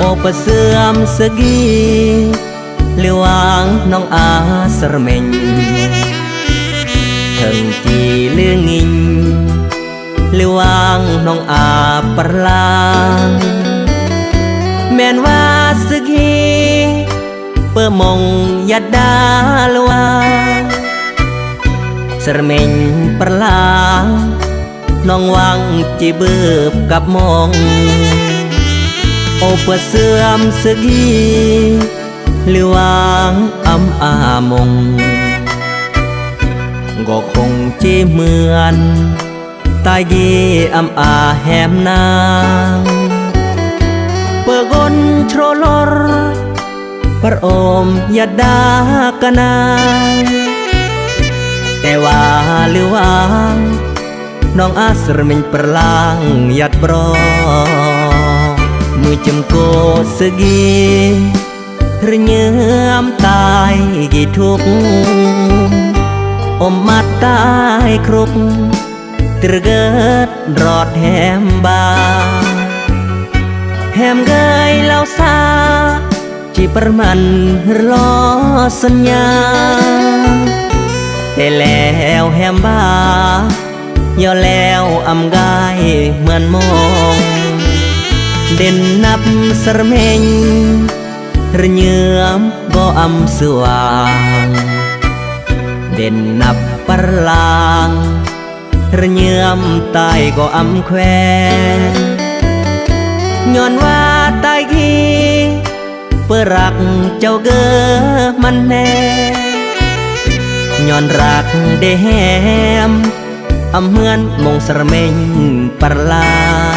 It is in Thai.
โอประเสื่อมสกีเลวางน้องอาสรเมงเถิงจีเลืองิงเลวางน้องอาปรลางแม่นว่าสกีเปิ่มงยัดดาลวาสรเมงปรลางน้องวังจีเบิบกับมอง อเปเสื่อมสกีหรือวางอำอามง ก็คงจีเหมือนตายยีอำอาแหมนางเปิกนโทรลอรปรโอมยาดากนางแต่ว่าหรือวางน้องอาสรมิงประลางยัดบรอ จำโกสกีระเยือมตายกี่ทุกอมมาตายครุกตรเกิดรอดแหมบาแหมเกยเล่าซาจีประมันรอสัญญาแต่แล้วแหมบาย่อแล้วอำกายเหมือนมอง เด่นนับสรเมงระเยือมก็อำสว่าง เด่นนับปรลางระเยือมตายก็อำแควย้อนว่าตายทีเพื่อรักเจ้าเกอมันแน่ย้อนรักได้แหมอำเหมือนมงสรเมงปรลาง